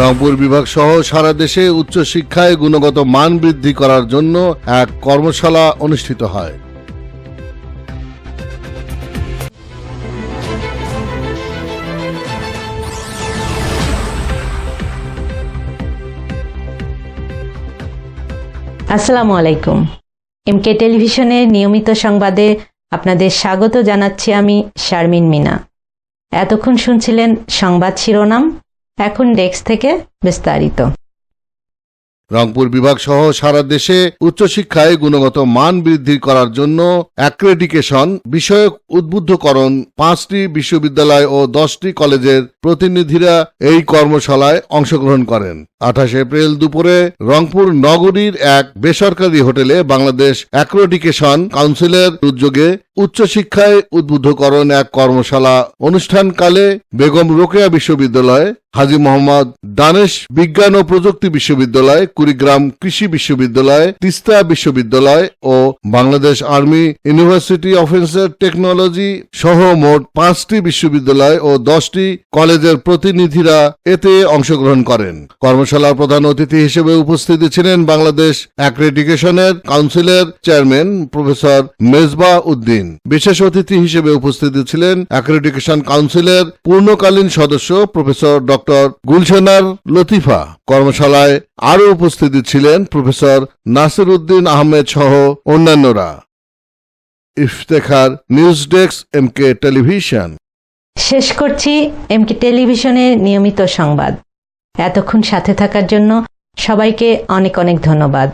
রংপুর বিভাগ সহ সারা দেশে উচ্চশিক্ষায় গুণগত মান বৃদ্ধি করার জন্য এক কর্মশালা অনুষ্ঠিত হয়। আসসালামু আলাইকুম। এমকে টেলিভিশনের নিয়মিত সংবাদে আপনাদের স্বাগত জানাচ্ছি আমি শারমিন মিনা। এতক্ষণ শুনছিলেন সংবাদ শিরোনাম এখন ডেস্ক থেকে বিস্তারিত। রংপুর বিভাগ সহ সারা দেশে উচ্চশিক্ষায় গুণগত মান বৃদ্ধি করার জন্য অ্যাক্রেডিকেশন বিষয়ক উদ্বুদ্ধকরণ পাঁচটি বিশ্ববিদ্যালয় ও দশটি কলেজের প্রতিনিধিরা এই কর্মশালায় অংশগ্রহণ করেন। আঠাশ এপ্রিল দুপুরে রংপুর নগরীর এক বেসরকারি হোটেলে বাংলাদেশ অ্যাক্রেডিকেশন কাউন্সিলের উদ্যোগে উচ্চশিক্ষায় উদ্বুদ্ধকরণ এক কর্মশালা অনুষ্ঠানকালে বেগম রোকেয়া বিশ্ববিদ্যালয়, হাজী মোহাম্মদ দানেশ বিজ্ঞান ও প্রযুক্তি বিশ্ববিদ্যালয়, কুড়িগ্রাম কৃষি বিশ্ববিদ্যালয়, তিস্তা বিশ্ববিদ্যালয় ও বাংলাদেশ আর্মি ইউনিভার্সিটি অফেন্সার টেকনোলজি সহ মোট পাঁচটি বিশ্ববিদ্যালয় ও দশটি কলেজের প্রতিনিধিরা এতে অংশগ্রহণ করেন। কর্মশালার প্রধান অতিথি হিসেবে উপস্থিত ছিলেন বাংলাদেশ অ্যাক্রেডিকেশনের কাউন্সিলের চেয়ারম্যান প্রফেসর মেজবা উদ্দিন। বিশেষ অতিথি হিসেবে উপস্থিত ছিলেন অ্যাক্রেডিকেশন কাউন্সিলের পূর্ণকালীন সদস্য প্রফেসর ডক্টর গুলশানার লতিফা। কর্মশালায় আরও উপস্থিত ছিলেন প্রফেসর নাসির উদ্দিন আহমেদ সহ অন্যান্যরা। Iftekhar news desk M K television. শেষ করছি এম কে টেলিভিশনের নিয়মিত সংবাদ। এতক্ষণ সাথে থাকার জন্য সবাইকে অনেক অনেক ধন্যবাদ।